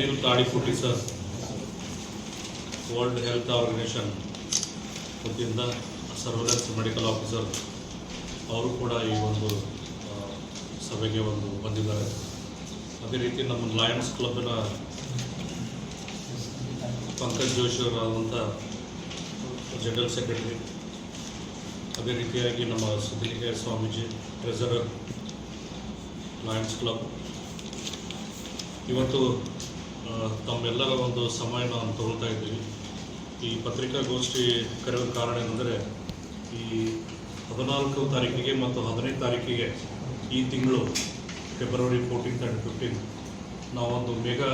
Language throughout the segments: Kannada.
Anil Tadiputi sir world health organisation ವತಿಯಿಂದ ಸರ್ವೆಲೆನ್ಸ್ ಮೆಡಿಕಲ್ ಆಫೀಸರ್ ಅವರು ಕೂಡ ಈ ಒಂದು ಸಭೆಗೆ ಒಂದು ಬಂದಿದ್ದಾರೆ. ಅದೇ ರೀತಿ ನಮ್ಮ ಲಯನ್ಸ್ ಕ್ಲಬ್ನ ಪಂಕಜ್ ಜೋಶಿ ಅವರಾದಂಥ ಜನರಲ್ ಸೆಕ್ರೆಟರಿ ಅದೇ ರೀತಿಯಾಗಿ ನಮ್ಮ Siddhalinga Swamiji treasurer Lions club ಇವತ್ತು ತಮ್ಮೆಲ್ಲರ ಒಂದು ಸಮಯ ನಾನು ತಗೊಳ್ತಾ ಇದ್ದೀವಿ ಈ ಪತ್ರಿಕಾಗೋಷ್ಠಿ ಕರೆಯುವ ಕಾರಣ ಏನಂದರೆ, ಈ ಹದಿನಾಲ್ಕು ತಾರೀಕಿಗೆ ಮತ್ತು ಹದಿನೈದು ತಾರೀಕಿಗೆ ಈ ತಿಂಗಳು ಫೆಬ್ರವರಿ ಫೋರ್ಟೀನ್ತ್ ಆ್ಯಂಡ್ ಫಿಫ್ಟೀನ್ ನಾವೊಂದು ಮೆಗಾ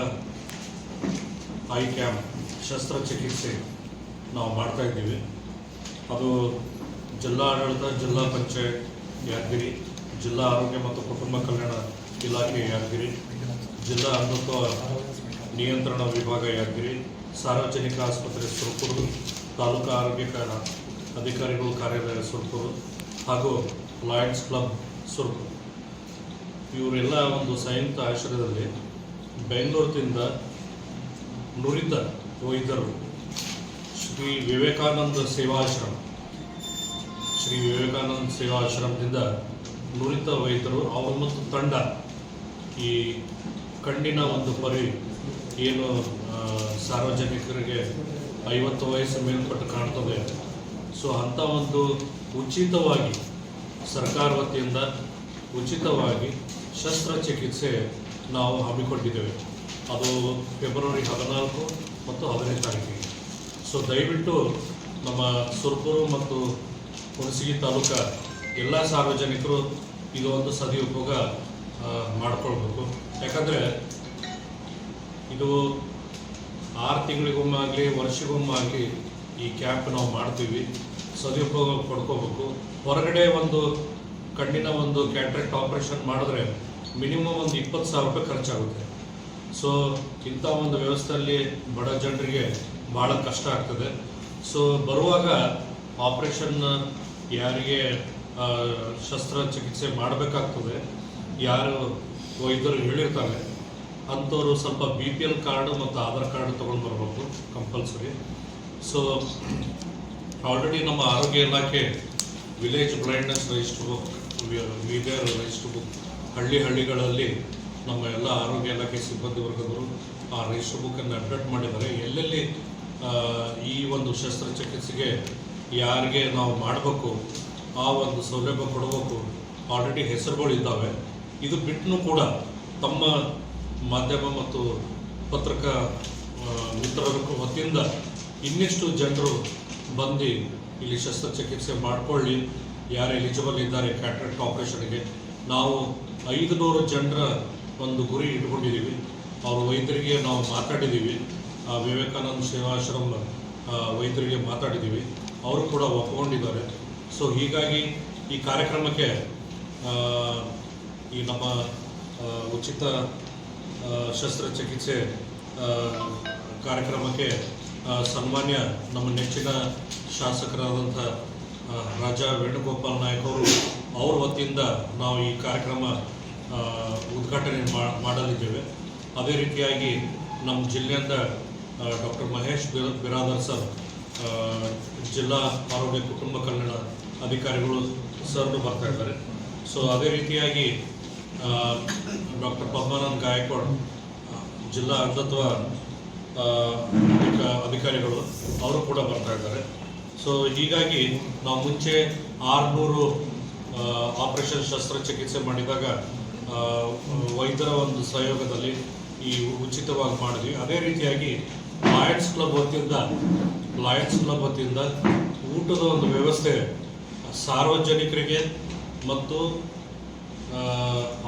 ಐ ಕ್ಯಾಂಪ್ ಶಸ್ತ್ರಚಿಕಿತ್ಸೆ ನಾವು ಮಾಡ್ತಾ ಇದ್ದೀವಿ. ಅದು ಜಿಲ್ಲಾ ಆಡಳಿತ, ಜಿಲ್ಲಾ ಪಂಚಾಯತ್ ಯಾದಗಿರಿ, ಜಿಲ್ಲಾ ಆರೋಗ್ಯ ಮತ್ತು ಕುಟುಂಬ ಕಲ್ಯಾಣ ಇಲಾಖೆ ಯಾದಗಿರಿ, ಜಿಲ್ಲಾ ಅಂಧತ್ವ ನಿಯಂತ್ರಣ ವಿಭಾಗ ಯಾದಗಿರಿ ಸಾರ್ವಜನಿಕ ಆಸ್ಪತ್ರೆ ಸುರಪುರು ತಾಲೂಕು ಆರೋಗ್ಯ ಅಧಿಕಾರಿಗಳು ಕಾರ್ಯಾಲಯ ಸುರಪುರು ಹಾಗೂ ಲಯನ್ಸ್ ಕ್ಲಬ್ ಸುರಪುರು ಇವರೆಲ್ಲ ಒಂದು ಸಂಯುಕ್ತ ಆಶ್ರಯದಲ್ಲಿ ಬೆಂಗಳೂರಿನಿಂದ ನುರಿತ ವೈದ್ಯರು ಶ್ರೀ ವಿವೇಕಾನಂದ ಸೇವಾಶ್ರಮ, ಶ್ರೀ ವಿವೇಕಾನಂದ ಸೇವಾಶ್ರಮದಿಂದ ನುರಿತ ವೈದ್ಯರು, ಅವರು ಮತ್ತು ತಂಡ ಈ ಕಣ್ಣಿನ ಒಂದು ಪರಿ ಏನು ಸಾರ್ವಜನಿಕರಿಗೆ ಐವತ್ತು ವಯಸ್ಸು ಮೇಲ್ಪಟ್ಟು ಕಾಣ್ತದೆ ಸೊ ಅಂಥ ಒಂದು ಉಚಿತವಾಗಿ, ಸರ್ಕಾರ ವತಿಯಿಂದ ಉಚಿತವಾಗಿ ಶಸ್ತ್ರಚಿಕಿತ್ಸೆ ನಾವು ಹಮ್ಮಿಕೊಂಡಿದ್ದೇವೆ. ಅದು ಫೆಬ್ರವರಿ ಹದಿನಾಲ್ಕು ಮತ್ತು ಹದಿನೈದು ತಾರೀಕಿಗೆ. ಸೊ ದಯವಿಟ್ಟು ನಮ್ಮ ಸುರ್ಪುರು ಮತ್ತು ಹುಣಸಗಿ ತಾಲೂಕ ಎಲ್ಲ ಸಾರ್ವಜನಿಕರು ಇದು ಒಂದು ಸದುಪಯೋಗ ಮಾಡಿಕೊಳ್ಬೇಕು. ಯಾಕಂದರೆ ಇದು ಆರು ತಿಂಗಳಿಗೊಮ್ಮಾಗಲಿ, ವರ್ಷಗೊಮ್ಮಾಗಲಿ ಈ ಕ್ಯಾಂಪ್ ನಾವು ಮಾಡ್ತೀವಿ. ಸದುಪಯೋಗ ಪಡ್ಕೋಬೇಕು. ಹೊರಗಡೆ ಒಂದು ಕಣ್ಣಿನ ಒಂದು ಕ್ಯಾಟ್ರಾಕ್ಟ್ ಆಪರೇಷನ್ ಮಾಡಿದ್ರೆ ಮಿನಿಮಮ್ ಒಂದು ಇಪ್ಪತ್ತು ಸಾವಿರ ರೂಪಾಯಿ ಖರ್ಚಾಗುತ್ತೆ. ಸೊ ಇಂಥ ಒಂದು ವ್ಯವಸ್ಥೆಯಲ್ಲಿ ಬಡ ಜನರಿಗೆ ಭಾಳ ಕಷ್ಟ ಆಗ್ತದೆ. ಸೊ ಬರುವಾಗ ಆಪ್ರೇಷನ್ ಯಾರಿಗೆ ಶಸ್ತ್ರಚಿಕಿತ್ಸೆ ಮಾಡಬೇಕಾಗ್ತದೆ. ಯಾರು ವೈದ್ಯರು ಹೇಳಿರ್ತಾರೆ ಅಂಥವ್ರು ಸ್ವಲ್ಪ ಬಿ ಪಿ ಎಲ್ ಕಾರ್ಡು ಮತ್ತು ಆಧಾರ್ ಕಾರ್ಡ್ ತೊಗೊಂಡು ಬರಬೇಕು ಕಂಪಲ್ಸರಿ ಸೊ ಆಲ್ರೆಡಿ ನಮ್ಮ ಆರೋಗ್ಯ ಇಲಾಖೆ village blindness register book whether register book ಹಳ್ಳಿ ಹಳ್ಳಿಗಳಲ್ಲಿ ನಮ್ಮ ಎಲ್ಲ ಆರೋಗ್ಯ ಇಲಾಖೆ ಸಿಬ್ಬಂದಿ ವರ್ಗದವರು ಆ ರಿಜಿಸ್ಟರ್ ಬುಕ್ಕನ್ನು ಅಪ್ಡೇಟ್ ಮಾಡಿದ್ದಾರೆ. ಎಲ್ಲೆಲ್ಲಿ ಈ ಒಂದು ಶಸ್ತ್ರಚಿಕಿತ್ಸೆಗೆ ಯಾರಿಗೆ ನಾವು ಮಾಡಬೇಕು, ಆ ಒಂದು ಸೌಲಭ್ಯ ಕೊಡಬೇಕು ಆಲ್ರೆಡಿ ಹೆಸರುಗಳು ಇದ್ದಾವೆ ಇದು ಬಿಟ್ಟು ಕೂಡ ತಮ್ಮ ಮಾಧ್ಯಮ ಮತ್ತು ಪತ್ರಿಕಾ ಮಿತ್ರರ ವತಿಯಿಂದ ಇನ್ನಿಷ್ಟು ಜನರು ಬಂದು ಇಲ್ಲಿ ಶಸ್ತ್ರಚಿಕಿತ್ಸೆ ಮಾಡಿಕೊಳ್ಳಿ, ಯಾರು ಎಲಿಜಿಬಲ್ ಇದ್ದಾರೆ ಕ್ಯಾಟ್ರಾಕ್ಟ್ ಆಪರೇಷನ್ಗೆ ನಾವು ಐದು ನೂರು ಜನರ ಒಂದು ಗುರಿ ಇಟ್ಕೊಂಡಿದ್ದೀವಿ. ಅವ್ರ ವೈದ್ಯರಿಗೆ ನಾವು ಮಾತಾಡಿದ್ದೀವಿ. ಆ, ವಿವೇಕಾನಂದ ಸೇವಾಶ್ರಮ ವೈದ್ಯರಿಗೆ ಮಾತಾಡಿದ್ದೀವಿ. ಅವರು ಕೂಡ ಒಪ್ಕೊಂಡಿದ್ದಾರೆ. ಸೊ ಹೀಗಾಗಿ ಈ ಕಾರ್ಯಕ್ರಮಕ್ಕೆ ಈ ನಮ್ಮ ಉಚಿತ ಶಸ್ತ್ರಚಿಕಿತ್ಸೆ ಕಾರ್ಯಕ್ರಮಕ್ಕೆ ಸನ್ಮಾನ್ಯ ನಮ್ಮ ನೆಚ್ಚಿನ ಶಾಸಕರಾದಂಥ ರಾಜ ವೇಣುಗೋಪಾಲ್ ನಾಯಕ್ ಅವರು, ಅವ್ರ ವತಿಯಿಂದ ನಾವು ಈ ಕಾರ್ಯಕ್ರಮ ಉದ್ಘಾಟನೆ ಮಾಡಲಿದ್ದೇವೆ. ಅದೇ ರೀತಿಯಾಗಿ ನಮ್ಮ ಜಿಲ್ಲೆಯಿಂದ ಡಾಕ್ಟರ್ ಮಹೇಶ್ ಬಿರ- ಬಿರಾದರ್ ಸರ್ ಜಿಲ್ಲಾ ಆರೋಗ್ಯ ಕುಟುಂಬ ಕಲ್ಯಾಣ ಅಧಿಕಾರಿಗಳು ಸರ್ನು ಬರ್ತಾ ಇದ್ದಾರೆ. ಸೊ ಅದೇ ರೀತಿಯಾಗಿ ಡಾಕ್ಟರ್ ಪದ್ಮಾನಂದ್ ಗಾಯಕ್ವಾಡ್ ಜಿಲ್ಲಾ ಅಂಧತ್ವ ಅಧಿಕಾರಿಗಳು ಅವರು ಕೂಡ ಬರ್ತಾ ಇದ್ದಾರೆ. ಸೊ ಹೀಗಾಗಿ ನಾವು ಮುಂಚೆ ಆರುನೂರು ಆಪರೇಷನ್ ಶಸ್ತ್ರಚಿಕಿತ್ಸೆ ಮಾಡಿದಾಗ ವೈದ್ಯರ ಒಂದು ಸಹಯೋಗದಲ್ಲಿ ಈ ಉಚಿತವಾಗಿ ಮಾಡಿದ್ವಿ. ಅದೇ ರೀತಿಯಾಗಿ ಲಾಯನ್ಸ್ ಕ್ಲಬ್ ವತಿಯಿಂದ ಲಾಯನ್ಸ್ ಕ್ಲಬ್ ವತಿಯಿಂದ ಊಟದ ಒಂದು ವ್ಯವಸ್ಥೆ ಸಾರ್ವಜನಿಕರಿಗೆ ಮತ್ತು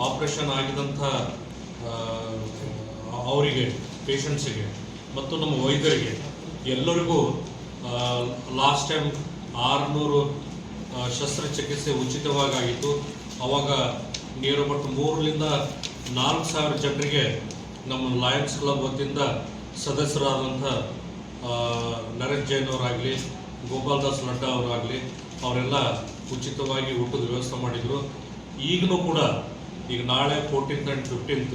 ಆಪರೇಷನ್ ಆಗಿದಂಥ ಅವರಿಗೆ ಪೇಷಂಟ್ಸಿಗೆ ಮತ್ತು ನಮ್ಮ ವೈದ್ಯರಿಗೆ ಎಲ್ಲರಿಗೂ ಲಾಸ್ಟ್ ಟೈಮ್ ಆರುನೂರು ಶಸ್ತ್ರಚಿಕಿತ್ಸೆ ಉಚಿತವಾಗಿ ಆಗಿತ್ತು ಅವಾಗ ನಿಯರ್ ಅಬೌಟ್ ಮೂರರಿಂದ ನಾಲ್ಕು ಸಾವಿರ ಜನರಿಗೆ ನಮ್ಮ ಲಯನ್ಸ್ ಕ್ಲಬ್ ವತಿಯಿಂದ ಸದಸ್ಯರಾದಂಥ ನರೇಶ್ ಜೈನ್ ಅವರಾಗಲಿ, ಗೋಪಾಲ್ ದಾಸ್ ನಡ್ಡಾ ಅವರಾಗಲಿ, ಅವರೆಲ್ಲ ಉಚಿತವಾಗಿ ಊಟದ ವ್ಯವಸ್ಥೆ ಮಾಡಿದರು. ಈಗಲೂ ಕೂಡ ಈಗ ನಾಳೆ ಫೋರ್ಟೀನ್ತ್ ಆ್ಯಂಡ್ ಫಿಫ್ಟೀನ್ತ್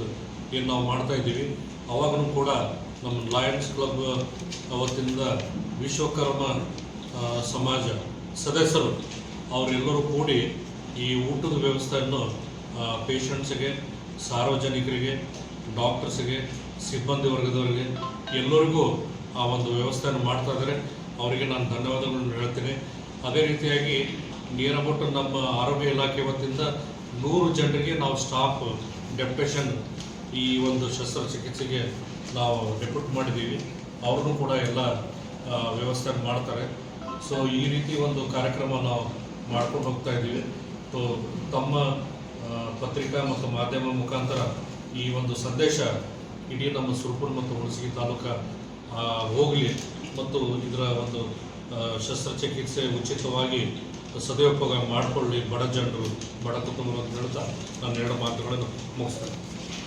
ಏನು ನಾವು ಮಾಡ್ತಾ ಇದ್ದೀವಿ, ಅವಾಗಲೂ ಕೂಡ ನಮ್ಮ ಲಯನ್ಸ್ ಕ್ಲಬ್ ಅವತ್ತಿಂದ ವಿಶ್ವಕರ್ಮ ಸಮಾಜ ಸದಸ್ಯರು ಅವರೆಲ್ಲರೂ ಕೂಡಿ ಈ ಊಟದ ವ್ಯವಸ್ಥೆಯನ್ನು ಪೇಷಂಟ್ಸ್ಗೆ ಸಾರ್ವಜನಿಕರಿಗೆ ಡಾಕ್ಟರ್ಸ್ಗೆ ಸಿಬ್ಬಂದಿ ವರ್ಗದವರಿಗೆ ಎಲ್ಲರಿಗೂ ಆ ಒಂದು ವ್ಯವಸ್ಥೆಯನ್ನು ಮಾಡ್ತಾ ಇದ್ದಾರೆ. ಅವರಿಗೆ ನಾನು ಧನ್ಯವಾದಗಳನ್ನು ಹೇಳ್ತೇನೆ. ಅದೇ ರೀತಿಯಾಗಿ ನಿಯರ್ ಅಬೌಟ್ ನಮ್ಮ ಆರೋಗ್ಯ ಇಲಾಖೆ ವತಿಯಿಂದ ನೂರು ಜನರಿಗೆ ನಾವು ಸ್ಟಾಫ್ ಡೆಪ್ಟೇಷನ್ ಈ ಒಂದು ಶಸ್ತ್ರಚಿಕಿತ್ಸೆಗೆ ನಾವು ಡೆಪ್ಯೂಟ್ ಮಾಡಿದ್ದೀವಿ. ಅವ್ರನ್ನೂ ಕೂಡ ಎಲ್ಲ ವ್ಯವಸ್ಥೆ ಮಾಡ್ತಾರೆ. ಸೊ ಈ ರೀತಿ ಒಂದು ಕಾರ್ಯಕ್ರಮ ನಾವು ಮಾಡ್ಕೊಂಡು ಹೋಗ್ತಾ ಇದ್ದೀವಿ. ಸೊ ತಮ್ಮ ಪತ್ರಿಕಾ ಮತ್ತು ಮಾಧ್ಯಮ ಮುಖಾಂತರ ಈ ಒಂದು ಸಂದೇಶ ಇಡೀ ನಮ್ಮ ಸುರಪುರ ಮತ್ತು ಹುಣಸಗಿ ತಾಲೂಕ ಹೋಗಲಿ ಮತ್ತು ಇದರ ಒಂದು ಶಸ್ತ್ರಚಿಕಿತ್ಸೆ ಉಚಿತವಾಗಿ ಸದುಪಯೋಗ ಮಾಡಿಕೊಳ್ಳಿ ಬಡ ಜನರು ಬಡ ಕುಟುಂಬರು ಅಂತ ಹೇಳ್ತಾ ನಾನು ಎರಡು ಮಾತುಗಳನ್ನು ಮುಗಿಸ್ತೇನೆ.